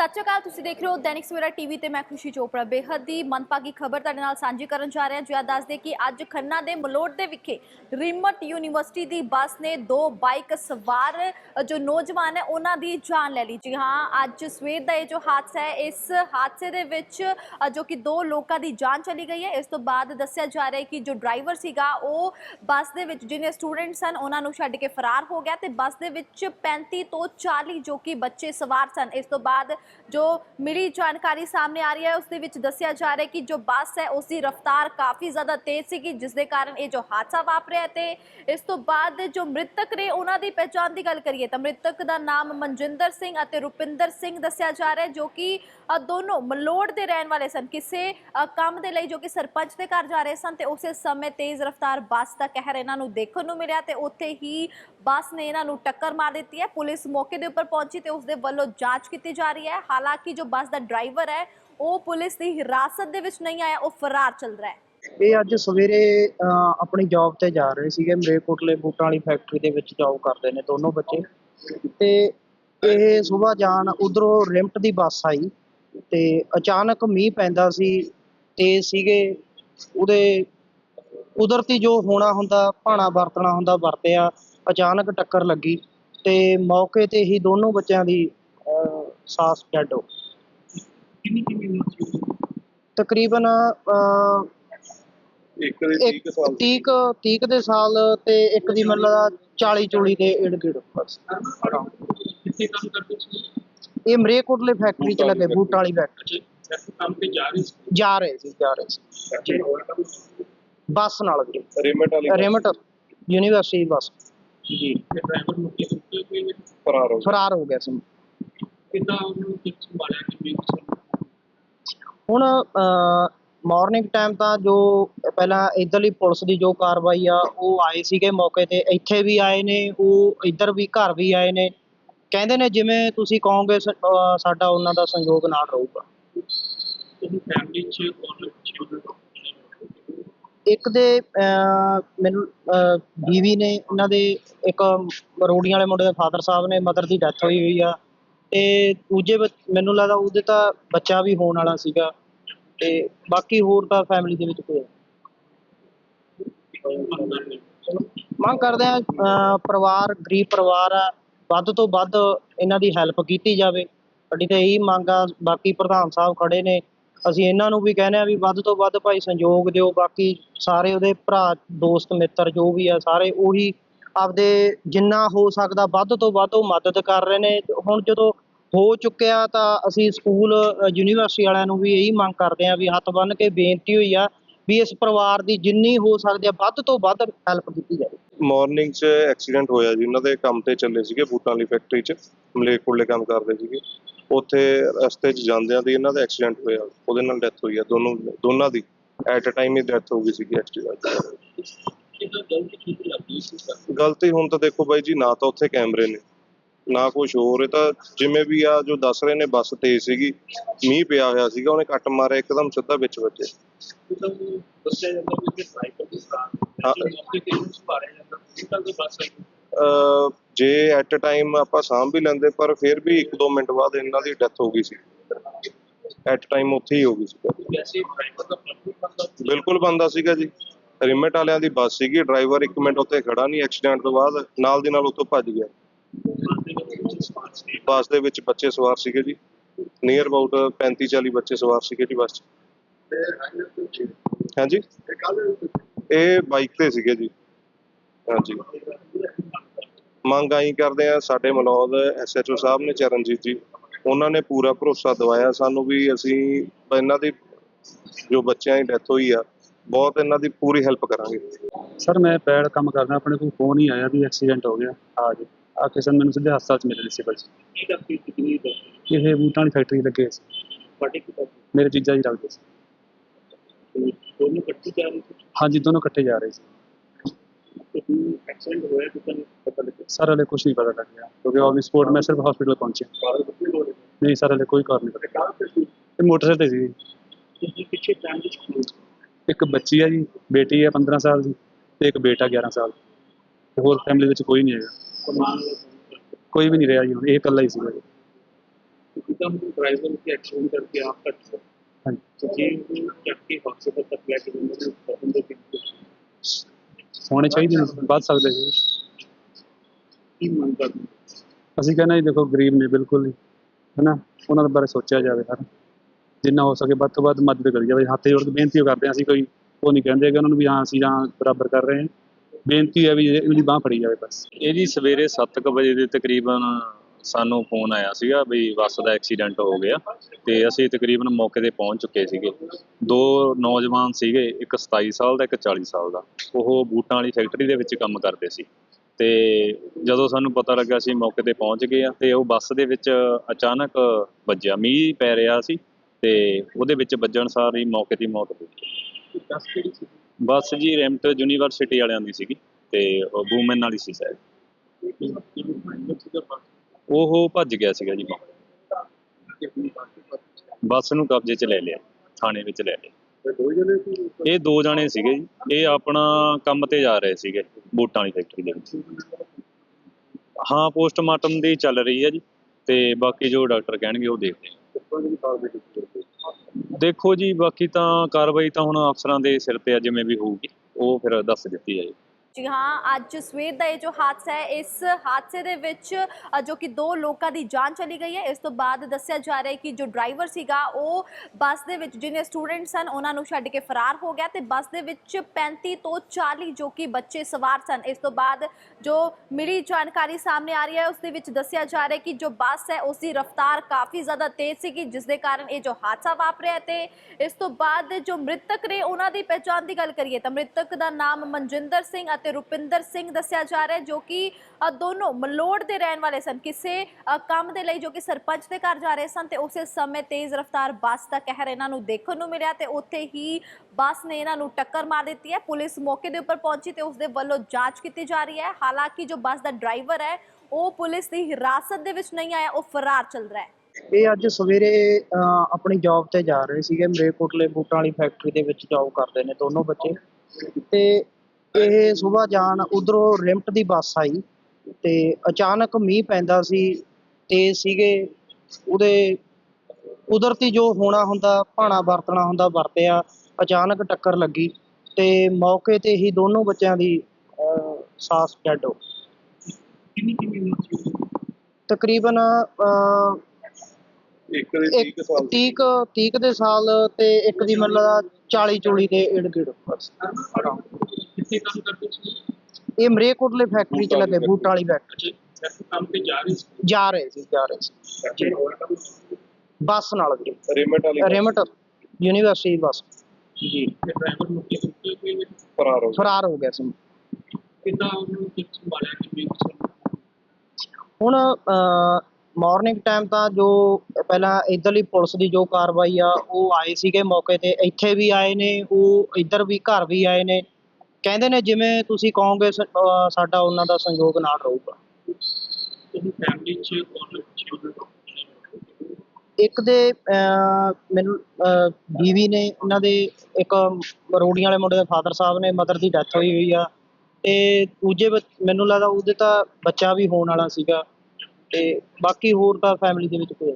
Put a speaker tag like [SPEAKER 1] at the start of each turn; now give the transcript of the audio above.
[SPEAKER 1] ਸਤਿ ਸ਼੍ਰੀ ਅਕਾਲ, ਤੁਸੀਂ ਦੇਖ ਰਹੇ ਹੋ ਦੈਨਿਕ ਸਵੇਰਾ ਟੀਵੀ ਤੇ ਮੈਂ ਖੁਸ਼ੀ ਚੋਪੜਾ। ਬੇਹੱਦ ਦੀ ਮੰਦਭਾਗੀ ਖਬਰ ਤੁਹਾਡੇ ਨਾਲ ਸਾਂਝੀ ਕਰਨ ਜਾ ਰਿਹਾ। ਹਾਂ ਜਿਆ ਦੱਸਦੇ ਕਿ ਅੱਜ ਖੰਨਾ ਦੇ ਮਲੋਟ ਦੇ ਵਿਖੇ ਰਿਮਟ ਯੂਨੀਵਰਸਿਟੀ ਦੀ ਬੱਸ ਨੇ ਦੋ ਬਾਈਕ ਸਵਾਰ ਜੋ ਨੌਜਵਾਨ ਹੈ, ਉਹਨਾਂ ਦੀ ਜਾਨ ਲੈ ਲਈ। ਜੀ ਹਾਂ, ਅੱਜ ਸਵੇਰ ਦਾ ਇਹ ਜੋ ਹਾਦਸਾ ਹੈ, ਇਸ ਹਾਦਸੇ ਦੇ ਵਿੱਚ ਜੋ ਕਿ ਦੋ ਲੋਕਾਂ ਦੀ ਜਾਨ ਚਲੀ ਗਈ ਹੈ। ਇਸ ਤੋਂ ਬਾਅਦ ਦੱਸਿਆ ਜਾ ਰਿਹਾ ਹੈ ਕਿ ਜੋ ਡਰਾਈਵਰ ਸੀਗਾ, ਉਹ ਬੱਸ ਦੇ ਵਿੱਚ, ਜਿਹਨੇ ਸਟੂਡੈਂਟ ਸਨ, ਉਹਨਾਂ ਨੂੰ ਛੱਡ ਕੇ ਫਰਾਰ ਹੋ ਗਿਆ ਤੇ ਬੱਸ ਦੇ ਵਿੱਚ 35 ਤੋਂ 40 ਜੋ ਕਿ ਬੱਚੇ ਸਵਾਰ ਸਨ। ਇਸ ਤੋਂ ਬਾਅਦ ਜੋ ਮਿਲੀ ਜਾਣਕਾਰੀ ਸਾਹਮਣੇ ਆ ਰਹੀ ਹੈ, ਉਸ ਦੇ ਵਿੱਚ ਦੱਸਿਆ ਜਾ ਰਿਹਾ ਹੈ ਕਿ ਜੋ ਬੱਸ ਹੈ ਉਸ ਦੀ ਰਫ਼ਤਾਰ ਕਾਫੀ ਜ਼ਿਆਦਾ ਤੇਜ਼ ਸੀਗੀ, ਜਿਸ ਦੇ ਕਾਰਨ ਇਹ ਜੋ ਹਾਦਸਾ ਵਾਪਰਿਆ ਤੇ ਇਸ ਤੋਂ ਬਾਅਦ ਜੋ ਮ੍ਰਿਤਕ ਨੇ, ਉਹਨਾਂ ਦੀ ਪਹਿਚਾਣ ਦੀ ਗੱਲ ਕਰੀਏ ਤਾਂ ਮ੍ਰਿਤਕ ਦਾ ਨਾਮ ਮਨਜਿੰਦਰ ਸਿੰਘ ਅਤੇ ਰੁਪਿੰਦਰ ਸਿੰਘ ਦੱਸਿਆ ਜਾ ਰਿਹਾ ਹੈ, ਜੋ ਕਿ ਦੋਨੋਂ ਮਲੋੜ ਦੇ ਰਹਿਣ ਵਾਲੇ ਸਨ। ਕਿਸੇ ਕੰਮ ਦੇ ਲਈ ਜੋ ਕਿ ਸਰਪੰਚ ਦੇ ਘਰ ਜਾ ਰਹੇ ਸਨ ਤੇ ਉਸੇ ਸਮੇਂ ਤੇਜ਼ ਰਫ਼ਤਾਰ ਬੱਸ ਦਾ ਕਹਿਰ ਇਹਨਾਂ ਨੂੰ ਦੇਖਣ ਨੂੰ ਮਿਲਿਆ ਤੇ ਉੱਥੇ ਹੀ ਬੱਸ ਨੇ ਇਹਨਾਂ ਨੂੰ ਟੱਕਰ ਮਾਰ ਦਿੱਤੀ ਹੈ। ਪੁਲਿਸ ਮੌਕੇ ਦੇ ਉੱਪਰ ਪਹੁੰਚੀ ਤੇ ਉਸ ਦੇ ਵੱਲੋਂ ਜਾਂਚ ਕੀਤੀ ਜਾ ਰਹੀ ਹੈ। ਹਾਲਾਂਕਿ ਜੋ ਬੱਸ ਦਾ ਡਰਾਈਵਰ ਹੈ, ਉਹ ਪੁਲਿਸ ਦੀ ਹਿਰਾਸਤ ਦੇ ਵਿੱਚ ਨਹੀਂ ਆਇਆ, ਉਹ ਫਰਾਰ ਚੱਲ ਰਿਹਾ ਹੈ।
[SPEAKER 2] ਇਹ ਅੱਜ ਸਵੇਰੇ ਆਪਣੀ ਜੌਬ ਤੇ ਜਾ ਰਹੇ ਸੀਗੇ। ਮਰੇਕੋਟਲੇ ਬੂਟਾਂ ਵਾਲੀ ਫੈਕਟਰੀ ਦੇ ਵਿੱਚ ਜੌਬ ਕਰਦੇ ਨੇ ਦੋਨੋਂ ਬੱਚੇ। ਤੇ ਇਹ ਸਵੇਰ ਜਾਣ ਉਧਰੋਂ ਰਿਮਟ ਦੀ ਬੱਸ ਆਈ ਤੇ ਅਚਾਨਕ ਮੀਂਹ ਪੈਂਦਾ ਸੀ ਤੇ ਸੀਗੇ। ਉਹਦੇ ਕੁਦਰਤੀ ਜੋ ਹੋਣਾ ਹੁੰਦਾ, ਭਾਣਾ ਵਰਤਣਾ ਹੁੰਦਾ, ਵਰਤਿਆ, ਅਚਾਨਕ ਟੱਕਰ ਲੱਗੀ। ਤੇ ਮੌਕੇ ਤੇ ਹੀ ਦੋਨੋਂ ਬੱਚਿਆਂ ਦੀ ਸਾਸ ਡੈਡ।
[SPEAKER 3] ਕਿੰਨੀ ਕਿੰਨੀ ਉਮਰ ਸੀ ਉਹਦੀ?
[SPEAKER 2] ਤਕਰੀਬਨ ਅਹ,
[SPEAKER 3] ਇੱਕ ਦੇ
[SPEAKER 2] ਇੱਕ
[SPEAKER 3] 30 ਸਾਲ
[SPEAKER 2] 30 ਕੁ- 30 ਕੁ ਦੇ ਸਾਲ ਤੇ ਇੱਕ ਦੀ ਮਤਲਬ 40 ਚੋਲੀ ਦੇ ਗਿਰਦ ਬਸ।
[SPEAKER 3] ਕਿੱਥੇ ਕੰਮ ਕਰਦੇ ਸੀ?
[SPEAKER 2] ਇਹ ਮਰੇਕੋਟਲੇ ਫੈਕਟਰੀ ਚ ਲੱਗੇ ਬੂਟ ਵਾਲੀ ਫੈਕਟਰੀ
[SPEAKER 3] ਅੱਛਾ ਵੈਸੇ ਕੰਮ ਤੇ ਜਾ ਰਹੀ ਸੀ?
[SPEAKER 2] ਜਾ ਰਹੇ ਸੀ ਜਾ ਰਹੇ ਸੀ। ਬੱਸ ਨਾਲ ਜੀ
[SPEAKER 3] ਰਿਮਟ ਵਾਲੀ
[SPEAKER 2] ਰਿਮਟ ਯੂਨੀਵਰਸਿਟੀ ਬੱਸ।
[SPEAKER 3] ਜੀ। ਤੇ ਡਰਾਈਵਰ ਨੂੰ ਕੀ ਦਿੱਤੇ ਕੋਈ? ਫਰਾਰ ਹੋ
[SPEAKER 2] ਫਰਾਰ ਹੋ ਗਿਆ ਸੀ।
[SPEAKER 3] ਕਿੱਦਾਂ ਉਹਨੂੰ ਕਿ
[SPEAKER 2] ਹੁਣ ਮਾਰਨਿੰਗ ਟਾਈਮ ਤਾਂ ਜੋ ਪਹਿਲਾਂ ਇਧਰਲੀ ਪੁਲਿਸ ਦੀ ਜੋ ਕਾਰਵਾਈ ਆ ਉਹ ਆਏ ਸੀਗੇ ਮੌਕੇ ਤੇ ਇੱਥੇ ਵੀ ਆਏ ਨੇ ਉਹ ਇੱਧਰ ਵੀ ਘਰ ਵੀ ਆਏ ਨੇ। ਕਹਿੰਦੇ ਨੇ ਜਿਵੇਂ ਤੁਸੀਂ ਕਹੋਗੇ ਸ- ਅਹ, ਸਾਡਾ ਉਹਨਾਂ ਦਾ ਸੰਯੋਗ ਨਾਲ ਰਹੂਗਾ।
[SPEAKER 3] ਉਹਦੀ ਫੈਮਿਲੀ ਚ ਕੌਣ ਚਿਲਡਰਨ
[SPEAKER 2] ਇੱਕ ਦੇ ਅਹ, ਮੈਨੂੰ ਅਹ, ਬੀਵੀ ਨੇ ਇਹਨਾਂ ਦੇ ਇੱਕ ਰੋੜੀਆਂ ਵਾਲੇ ਮੁੰਡੇ ਦੇ ਫਾਦਰ ਸਾਹਿਬ ਨੇ ਮਦਰ ਦੀ ਡੈਥ ਹੋਈ ਹੋਈ ਆ। ਤੇ ਦੂਜੇ ਬੱਚ- ਮੈਨੂੰ ਲੱਗਦਾ ਉਹਦੇ ਤਾਂ ਬੱਚਾ ਵੀ ਹੋਣ ਵਾਲਾ ਸੀਗਾ ਤੇ ਬਾਕੀ ਹੋਰ ਤਾਂ ਫੈਮਿਲੀ ਦੇ ਵਿੱਚ ਕੋਈ ਮੰਗ ਕਰਦੇ ਆ ਅਹ, ਪਰਿਵਾਰ ਗਰੀਬ ਪਰਿਵਾਰ ਆ ਵੱਧ ਤੋਂ ਵੱਧ ਇਹਨਾਂ ਦੀ ਹੈਲਪ ਕੀਤੀ ਜਾਵੇ। ਸਾਡੀ ਤਾਂ ਇਹੀ ਮੰਗ ਆ ਬਾਕੀ ਪ੍ਰਧਾਨ ਸਾਹਿਬ ਖੜੇ ਨੇ। ਅਸੀਂ ਇਹਨਾਂ ਨੂੰ ਵੀ ਕਹਿੰਦੇ ਆ ਵੀ ਵੱਧ ਤੋਂ ਵੱਧ ਭਾਈ ਸੰਯੋਗ ਦਿਓ ਬਾਕੀ ਸਾਰੇ ਉਹਦੇ ਭਰਾ ਦੋਸਤ ਮਿੱਤਰ ਜੋ ਵੀ ਆ ਸਾਰੇ ਉਹੀ ਆਪਦੇ ਜਿੰਨਾ ਹੋ ਸਕਦਾ ਵੱਧ ਤੋਂ ਵੱਧ ਉਹ ਮਦਦ ਕਰ ਰਹੇ ਨੇ। ਹੁਣ ਜਦੋਂ ਹੋ ਚੁੱਕਿਆ ਤਾਂ ਅਸੀਂ ਸਕੂਲ ਅ, ਯੂਨੀਵਰਸਿਟੀ ਵਾਲਿਆਂ ਨੂੰ ਵੀ ਇਹੀ ਮੰਗ ਕਰਦੇ ਆ ਵੀ ਹੱਥ ਬੰਨ੍ਹ ਕੇ ਬੇਨਤੀ ਹੋਈ ਆ ਵੀ ਇਸ ਪਰਿਵਾਰ ਦੀ ਜਿੰਨੀ ਹੋ ਸਕਦੀ ਆ ਵੱਧ ਤੋਂ ਵੱਧ ਹੈਲਪ ਕੀਤੀ ਜਾਵੇ।
[SPEAKER 4] ਮਾਰਨਿੰਗ 'ਚ ਐਕਸੀਡੈਂਟ ਹੋਇਆ ਜੀ। ਉਹਨਾਂ ਦੇ ਕੰਮ ਤੇ ਚੱਲੇ ਸੀਗੇ ਬੂਟਾਂ ਵਾਲੀ ਫੈਕਟਰੀ 'ਚ ਮਲੇਰਕੋਟਲੇ ਕੰਮ ਕਰਦੇ ਸੀਗੇ। ਉੱਥੇ ਰਸਤੇ 'ਚ ਜਾਂਦਿਆਂ ਦੀ ਇਹਨਾਂ ਦਾ ਐਕਸੀਡੈਂਟ ਹੋਇਆ। ਉਹਦੇ ਨਾਲ ਡੈਥ ਹੋਈ ਆ। ਦੋਨੋਂ ਦੋਨਾਂ ਦੀ ਐਟ ਅ ਟਾਈਮ ਹੀ ਡੈਥ ਹੋ ਗਈ ਸੀਗੀ ਐਕਸੀਡੈਂਟ
[SPEAKER 3] ਕਿੱਦਾਂ ਗਲਤੀ ਸਰ?
[SPEAKER 4] ਹੁਣ ਤਾਂ ਦੇਖੋ ਬਾਈ ਜੀ ਨਾ ਤਾਂ ਉੱਥੇ ਕੈਮਰੇ ਨੇ ਨਾ ਕੁਝ ਹੋਰ। ਇਹ ਤਾਂ ਜਿਵੇਂ ਵੀ ਆ ਜੋ ਦੱਸ ਰਹੇ ਨੇ ਬੱਸ ਤੇਜ਼ ਸੀਗੀ ਮੀਂਹ ਪਿਆ ਹੋਇਆ ਸੀਗਾ ਉਹਨੇ ਕੱਟ ਮਾਰਿਆ ਇੱਕਦਮ ਸਿੱਧਾ ਵਿੱਚ ਵੱਜੇ।
[SPEAKER 3] ਜੇ
[SPEAKER 4] ਐਟ ਅ ਟਾਈਮ ਆਪਾਂ ਸਾਂਭ ਵੀ ਲੈਂਦੇ ਪਰ ਫਿਰ ਵੀ 1-2 ਮਿੰਟ ਬਾਅਦ ਇਹਨਾਂ ਦੀ ਡੈਥ ਹੋ ਗਈ ਸੀ। ਐਟ ਟਾਈਮ ਉੱਥੇ ਹੀ ਹੋ ਗਈ ਸੀ। ਬਿਲਕੁਲ ਬੰਦਾ ਸੀਗਾ ਜੀ। ਰਿਮਟ ਵਾਲਿਆਂ ਦੀ ਬੱਸ ਸੀਗੀ, ਡਰਾਈਵਰ 1 ਮਿੰਟ ਉੱਥੇ ਖੜਾ ਨਹੀਂ, ਐਕਸੀਡੈਂਟ ਤੋਂ ਬਾਅਦ ਨਾਲ ਦੀ ਨਾਲ ਉੱਥੋਂ ਭੱਜ ਗਿਆ। ਬੱਸ ਦੇ ਵਿੱਚ ਬੱਚੇ ਸਵਾਰ ਸੀਗੇ ਜੀ। ਨੀਅਰ ਅਬਾਊਟ 35 40 ਬੱਚੇ ਸਵਾਰ ਸੀਗੇ ਜੀ ਬੱਸ 'ਚ। ਹਾਂਜੀ? ਇਹ ਬਾਈਕ ਤੇ ਸੀਗੇ ਜੀ। ਹਾਂਜੀ। ਮੰਗ ਆਈ ਕਰਦੇ ਆ, ਸਾਡੇ ਮਲੌਦ ਐਸਐਚਓ ਸਾਹਿਬ ਨੇ, ਚਰਨਜੀਤ ਜੀ, ਉਹਨਾਂ ਨੇ ਪੂਰਾ ਭਰੋਸਾ ਦਵਾਇਆ ਸਾਨੂੰ ਵੀ ਅਸੀਂ, ਇਹਨਾਂ ਦੀ ਜੋ ਬੱਚਿਆਂ ਦੀ ਡੈਥ ਹੋਈ ਆ ਬਹੁਤ ਇਹਨਾਂ ਦੀ ਪੂਰੀ ਹੈਲਪ ਕਰਾਂਗੇ।
[SPEAKER 5] ਸਰ ਮੈਂ ਪੈੜ ਕੰਮ ਕਰਦਾ ਆਪਣੇ ਕੋਲ ਫੋਨ ਹੀ ਆਇਆ ਵੀ ਐਕਸੀਡੈਂਟ ਹੋ ਗਿਆ ਆ ਜੀ ਆ ਕੇ ਸਰ ਮੈਨੂੰ ਸਿੱਧੇ ਹਸਪਤਾਲ ਚ ਮਿਲੇ ਸਿਵਲ ਚ।
[SPEAKER 3] ਕੀ ਕਰਤੀ ਕਿੰਨੀ ਦੱਸੀ
[SPEAKER 5] ਇਹ ਬੂਟਾਂ ਵਾਲੀ ਫੈਕਟਰੀ ਲੱਗੇ ਸੀ।
[SPEAKER 3] ਪਾਰਟੀ ਕਿਤਾ
[SPEAKER 5] ਮੇਰੇ ਜੀਜਾ ਜੀ ਲੱਗਦੇ ਸੀ।
[SPEAKER 3] ਦੋਨੋਂ ਇਕੱਠੇ ਜਾ ਰਹੇ ਸੀ?
[SPEAKER 5] ਹਾਂਜੀ ਦੋਨੋਂ ਇਕੱਠੇ ਜਾ ਰਹੇ ਸੀ।
[SPEAKER 3] ਐਕਸੀਡੈਂਟ ਹੋਇਆ ਕਿਤਾ ਪਤਾ ਲੱਗਿਆ?
[SPEAKER 5] ਸਰ ਹਲੇ ਕੁਝ ਨਹੀਂ ਪਤਾ ਲੱਗਿਆ ਕਿਉਂਕਿ ਆਨ ਦੀ ਸਪੋਰਟ ਮੈਂ ਸਿਰਫ ਹਸਪੀਟਲ ਪਹੁੰਚਿਆ।
[SPEAKER 3] ਦੇ
[SPEAKER 5] ਨਹੀਂ ਸਰ ਹਲੇ ਕੋਈ ਕਾਰਨ ਨਹੀਂ ਪਤਾ।
[SPEAKER 3] ਸੀ?
[SPEAKER 5] ਮੋਟਰਸਾਈਕਲ ਤੇ ਸੀ।
[SPEAKER 3] ਪਿੱਛੇ ਫੈਮਿਲੀ ਚ ਕੌਣ ਸੀ?
[SPEAKER 5] ਇੱਕ ਬੱਚੀ ਹੈ ਜੀ ਬੇਟੀ ਹੈ 15 ਸਾਲ ਦੀ ਤੇ ਇੱਕ ਬੇਟਾ 11 ਸਾਲ। ਤੇ ਹੋਰ ਫੈਮਿਲੀ ਵਿੱਚ ਕੋਈ ਨਹੀਂ ਹੈਗਾ। ਕੋਈ ਵੀ ਨਹੀਂ ਰਿਹਾ ਜੀ ਹੁਣ ਇਹ ਇਕੱਲਾ ਹੀ ਸੀਗਾ ਜੀ।
[SPEAKER 3] ਜਿੱਦਾਂ ਹੁਣ ਡਰਾਈਵਰ ਕੇ ਐਕਸੀਡੈਂਟ ਕਰਕੇ ਆਪ ਤੱਕ
[SPEAKER 5] ਹਾਂਜੀ।
[SPEAKER 3] तो ਜੇ ਉਹ ਚੱਕ ਕੇ ਹਸਪਤਾਲ ਤੱਕ ਲੈ ਕੇ ਜਾਂਦੇ ਨੇ ਤਾਂ ਬੰਦੇ ਦੀ
[SPEAKER 5] ਹੋਣੇ ਚਾਹੀਦੇ ਨੇ ਵੱਧ ਸਕਦੇ ਸੀ
[SPEAKER 3] ਕੀ ਮੰਗ ਕਰਦੇ
[SPEAKER 5] ਅਸੀਂ ਕਹਿੰਦੇ ਜੀ ਦੇਖੋ ਗਰੀਬ ਨੇ ਬਿਲਕੁਲ ਹੀ ਹੈਨਾ ਉਹਨਾਂ ਦੇ ਬਾਰੇ ਸੋਚਿਆ ਜਾਵੇ ਹਰ। ਜਿੰਨਾ ਹੋ ਸਕੇ ਵੱਧ ਤੋਂ ਵੱਧ ਮਦਦ ਕਰੀ ਜਾਵੇ। ਹੱਥ ਜੋੜ ਕੇ ਬੇਨਤੀ ਕਰਦੇ ਹਾਂ ਅਸੀਂ ਕੋਈ, ਉਹ ਨਹੀਂ ਕਹਿੰਦੇ ਕਿ ਉਹਨਾਂ ਨੂੰ ਵੀ ਹਾਂ, ਅਸੀਂ ਜਾਂ ਬਰਾਬਰ ਕਰ ਰਹੇ ਹਾਂ। ਬੇਨਤੀ ਹੈ ਵੀ ਇਹਦੀ ਬਾਹ ਫੜੀ ਜਾਵੇ ਬਸ।
[SPEAKER 6] ਇਹ ਜੀ ਸਵੇਰੇ 7:00 ਵਜੇ ਦੇ ਤਕਰੀਬਨ ਸਾਨੂੰ ਫੋਨ ਆਇਆ ਸੀਗਾ ਵੀ ਬੱਸ ਦਾ ਐਕਸੀਡੈਂਟ ਹੋ ਗਿਆ ਤੇ ਅਸੀਂ ਤਕਰੀਬਨ ਮੌਕੇ ਤੇ ਪਹੁੰਚ ਚੁੱਕੇ ਸੀਗੇ। ਦੋ ਨੌਜਵਾਨ ਸੀਗੇ, ਇੱਕ 27 ਸਾਲ ਦਾ, ਇੱਕ 40 ਸਾਲ ਦਾ। ਉਹ ਬੂਟਾਂ ਵਾਲੀ ਫੈਕਟਰੀ ਦੇ ਵਿੱਚ ਕੰਮ ਕਰਦੇ ਸੀ। ਤੇ ਜਦੋਂ ਸਾਨੂੰ ਪਤਾ ਲੱਗਾ ਅਸੀਂ ਮੌਕੇ ਤੇ ਪਹੁੰਚ ਗਏ ਆ ਤੇ ਉਹ ਬੱਸ ਦੇ ਵਿੱਚ ਅਚਾਨਕ ਵੱਜਿਆ। ਮੀਂਹ ਪੈ ਰਿਹਾ ਸੀ ਤੇ ਉਹਦੇ ਵਿੱਚ ਵੱਜਣ ਸਾਰ ਹੀ ਮੌਕੇ ਦੀ ਮੌਤ ਹੋ ਗਈ।
[SPEAKER 3] ਦੱਸ ਕਿਹੜੀ ਸੀ
[SPEAKER 6] ਬੱਸ ਜੀ ਰੈਮਟ ਯੂਨੀਵਰਸਿਟੀ ਵਾਲਿਆਂ ਦੀ ਸੀਗੀ ਤੇ ਉਹ ਵੂਮਨ ਵਾਲੀ ਸੀ ਸ਼ਾਇਦ। ਉਹ ਭੱਜ ਗਿਆ ਸੀਗਾ ਜੀ
[SPEAKER 3] ਬੱਸ
[SPEAKER 6] ਨੂੰ ਕਬਜ਼ੇ 'ਚ ਲੈ ਲਿਆ ਥਾਣੇ ਵਿੱਚ ਲੈ ਲਿਆ। ਇਹ ਦੋ ਜਣੇ ਸੀਗੇ ਜੀ। ਇਹ ਆਪਣਾ ਕੰਮ ਤੇ ਜਾ ਰਹੇ ਸੀਗੇ ਬੂਟਾਂ ਵਾਲੀ ਫੈਕਟਰੀ ਦੇ ਵਿੱਚ। ਹਾਂ ਪੋਸਟਮਾਰਟਮ ਦੀ ਚੱਲ ਰਹੀ ਹੈ ਜੀ ਤੇ ਬਾਕੀ ਜੋ ਡਾਕਟਰ ਕਹਿਣਗੇ ਉਹ ਦੇਖਦੇ ਹਾਂ
[SPEAKER 3] ਉੱਪਰ ਦੀ ਕਾਲ ਦੇ ਵਿੱਚ
[SPEAKER 6] ਦੇਖੋ ਜੀ, ਬਾਕੀ ਤਾਂ ਕਾਰਵਾਈ ਤਾਂ ਹੁਣ ਅਫਸਰਾਂ ਦੇ ਸਿਰ ਤੇ ਆ, ਜਿਵੇਂ ਵੀ ਹੋਊਗੀ, ਉਹ ਫਿਰ ਦੱਸ ਦਿੱਤੀ ਜਾਏਗੀ।
[SPEAKER 1] ਜੀ ਹਾਂ, ਅੱਜ ਸਵੇਰ ਦਾ ਇਹ ਜੋ ਹਾਦਸਾ ਹੈ, ਇਸ ਹਾਦਸੇ ਦੇ ਵਿੱਚ ਜੋ ਕਿ ਦੋ ਲੋਕਾਂ ਦੀ ਜਾਨ ਚਲੀ ਗਈ ਹੈ। ਇਸ ਤੋਂ ਬਾਅਦ ਦੱਸਿਆ ਜਾ ਰਿਹਾ ਹੈ ਕਿ ਜੋ ਡਰਾਈਵਰ ਸੀਗਾ, ਉਹ ਬੱਸ ਦੇ ਵਿੱਚ ਜਿਹਨੇ ਸਟੂਡੈਂਟ ਸਨ, ਉਹਨਾਂ ਨੂੰ ਛੱਡ ਕੇ ਫਰਾਰ ਹੋ ਗਿਆ ਤੇ ਬੱਸ ਦੇ ਵਿੱਚ 35 ਤੋਂ 40 ਜੋ ਕਿ ਬੱਚੇ ਸਵਾਰ ਸਨ। ਇਸ ਤੋਂ ਬਾਅਦ ਜੋ ਮਿਲੀ ਜਾਣਕਾਰੀ ਸਾਹਮਣੇ ਆ ਰਹੀ ਹੈ, ਉਸ ਦੇ ਵਿੱਚ ਦੱਸਿਆ ਜਾ ਰਿਹਾ ਹੈ ਕਿ ਜੋ ਬੱਸ ਹੈ, ਉਸ ਦੀ ਰਫ਼ਤਾਰ ਕਾਫੀ ਜ਼ਿਆਦਾ ਤੇਜ਼ ਸੀਗੀ, ਜਿਸ ਦੇ ਕਾਰਨ ਇਹ ਜੋ ਹਾਦਸਾ ਵਾਪਰਿਆ ਤੇ ਇਸ ਤੋਂ ਬਾਅਦ ਜੋ ਮ੍ਰਿਤਕ ਨੇ, ਉਹਨਾਂ ਦੀ ਪਹਿਚਾਣ ਦੀ ਗੱਲ ਕਰੀਏ ਤਾਂ ਮ੍ਰਿਤਕ ਦਾ ਨਾਮ ਮਨਜਿੰਦਰ ਸਿੰਘ ਅਤੇ ਰੁਪਿੰਦਰ ਸਿੰਘ ਦੱਸਿਆ ਜਾ ਰਿਹਾ ਹੈ ਜੋ ਕਿ ਦੋਨੋਂ ਮਲੋੜ ਦੇ ਰਹਿਣ ਵਾਲੇ ਸਨ। ਕਿਸੇ ਕੰਮ ਦੇ ਲਈ ਜੋ ਕਿ ਸਰਪੰਚ ਦੇ ਘਰ ਜਾ ਰਹੇ ਸਨ ਤੇ ਉਸੇ ਸਮੇਂ ਤੇਜ਼ ਰਫ਼ਤਾਰ ਬੱਸ ਦਾ ਕਹਿਰ ਇਹਨਾਂ ਨੂੰ ਦੇਖਣ ਨੂੰ ਮਿਲਿਆ ਤੇ ਉੱਥੇ ਹੀ ਬੱਸ ਨੇ ਇਹਨਾਂ ਨੂੰ ਟੱਕਰ ਮਾਰ ਦਿੱਤੀ ਹੈ। ਪੁਲਿਸ ਮੌਕੇ ਦੇ ਉੱਪਰ ਪਹੁੰਚੀ ਤੇ ਉਸ ਦੇ ਵੱਲੋਂ ਜਾਂਚ ਕੀਤੀ ਜਾ ਰਹੀ ਹੈ। ਹਾਲਾਂਕਿ ਜੋ ਬੱਸ ਦਾ ਡਰਾਈਵਰ ਹੈ, ਉਹ ਪੁਲਿਸ ਦੀ ਹਿਰਾਸਤ ਦੇ ਵਿੱਚ ਨਹੀਂ ਆਇਆ, ਉਹ ਫਰਾਰ ਚੱਲ ਰਿਹਾ ਹੈ।
[SPEAKER 2] ਇਹ ਅੱਜ ਸਵੇਰੇ ਆਪਣੀ ਜੌਬ ਤੇ ਜਾ ਰਹੇ ਸੀਗੇ। ਮਰੇਕੋਟਲੇ ਬੂਟਾਂ ਵਾਲੀ ਫੈਕਟਰੀ ਦੇ ਵਿੱਚ ਜੌਬ ਕਰਦੇ ਨੇ ਦੋਨੋਂ ਬੱਚੇ। ਤੇ ਇਹ ਸਵੇਰ ਜਾਣ ਉਧਰੋਂ ਰਿਮਟ ਦੀ ਬੱਸ ਆਈ ਤੇ ਅਚਾਨਕ ਮੀਂਹ ਪੈਂਦਾ ਸੀ ਤੇਜ਼ ਸੀਗੇ ਉਹਦੇ ਕੁਦਰਤੀ ਜੋ ਹੋਣਾ ਹੁੰਦਾ ਭਾਣਾ ਵਰਤਣਾ ਹੁੰਦਾ ਵਰਤਿਆ ਅਚਾਨਕ ਟੱਕਰ ਲੱਗੀ ਤੇ ਮੌਕੇ ਤੇ ਹੀ ਦੋਨੋਂ ਬੱਚਿਆਂ ਦੀ ਸਾਸ ਡੈਡ ਹੋ।
[SPEAKER 3] ਕਿੰਨੀ ਕਿੰਨੀ ਉਮਰ ਸੀ
[SPEAKER 2] ਤਕਰੀਬਨ ਅਹ,
[SPEAKER 4] ਇੱਕ ਦੇ
[SPEAKER 2] ਇੱਕ 30 ਕੁ- 30 ਕੁ ਦੇ ਸਾਲ ਤੇ ਇੱਕ ਦੀ ਮੈਨੂੰ ਲੱਗਦਾ 40 ਚੋਲੀ ਦੇ ਏੜ ਗਿੜ ਬਸ
[SPEAKER 3] ਕਿੱਥੇ ਕੰਮ ਕਰਦੇ ਸੀ
[SPEAKER 2] ਇਹ ਮਰੇਕੋਟਲੇ ਫੈਕਟਰੀ ਚ ਲੱਗੇ ਬੂਟ ਵਾਲੀ ਫੈਕਟਰੀ
[SPEAKER 3] ਅੱਛਾ ਵੈਸੇ ਕੰਮ ਤੇ ਜਾ ਰਹੇ ਸੀ?
[SPEAKER 2] ਜਾ ਰਹੇ ਸੀ ਜਾ ਰਹੇ ਸੀ।
[SPEAKER 3] ਅੱਛਾ ਹੋਰ ਕੰਮ
[SPEAKER 2] ਬੱਸ ਨਾਲ ਜੀ
[SPEAKER 4] ਰੇਮਟ ਵਾਲੀ
[SPEAKER 2] ਰੇਮਟ ਯੂਨੀਵਰਸਿਟੀ ਬੱਸ।
[SPEAKER 3] ਜੀ। ਡਰਾਈਵਰ ਕੋਈ?
[SPEAKER 4] ਫਰਾਰ ਹੋ
[SPEAKER 2] ਫਰਾਰ ਹੋ ਗਿਆ ਸੀ।
[SPEAKER 3] ਉਹਨੂੰ ਕਿੱਥੇ
[SPEAKER 2] ਹੁਣ ਮਾਰਨਿੰਗ ਟਾਈਮ ਤਾਂ ਜੋ ਪਹਿਲਾਂ ਇਧਰਲੀ ਪੁਲਿਸ ਦੀ ਜੋ ਕਾਰਵਾਈ ਆ ਉਹ ਆਏ ਸੀਗੇ ਮੌਕੇ ਤੇ। ਇੱਥੇ ਵੀ ਆਏ ਨੇ ਉਹ ਇੱਧਰ ਵੀ ਘਰ ਵੀ ਆਏ ਨੇ। ਕਹਿੰਦੇ ਨੇ ਜਿਵੇਂ ਤੁਸੀਂ ਕਹੋਗੇ ਸ- ਅਹ ਸਾਡਾ ਉਹਨਾਂ ਦਾ ਸੰਯੋਗ ਨਾਲ ਰਹੂਗਾ।
[SPEAKER 3] ਉਹਦੀ ਫੈਮਿਲੀ ਚ ਕੌਣ ਚਿਲਡਰਨ
[SPEAKER 2] ਇੱਕ ਦੇ ਅਹ, ਮੈਨੂੰ ਅਹ, ਬੀਵੀ ਨੇ ਇਹਨਾਂ ਦੇ ਇੱਕ ਰੋੜੀਆਂ ਵਾਲੇ ਮੁੰਡੇ ਦੇ ਫਾਦਰ ਸਾਹਿਬ ਨੇ ਮਦਰ ਦੀ ਡੈਥ ਹੋਈ ਹੋਈ ਆ। ਤੇ ਦੂਜੇ ਬੱਚ- ਮੈਨੂੰ ਲੱਗਦਾ ਉਹਦੇ ਤਾਂ ਬੱਚਾ ਵੀ ਹੋਣ ਵਾਲਾ ਸੀਗਾ। ਤੇ ਬਾਕੀ ਹੋਰ ਤਾਂ ਫੈਮਿਲੀ ਦੇ ਵਿੱਚ ਕੋਈ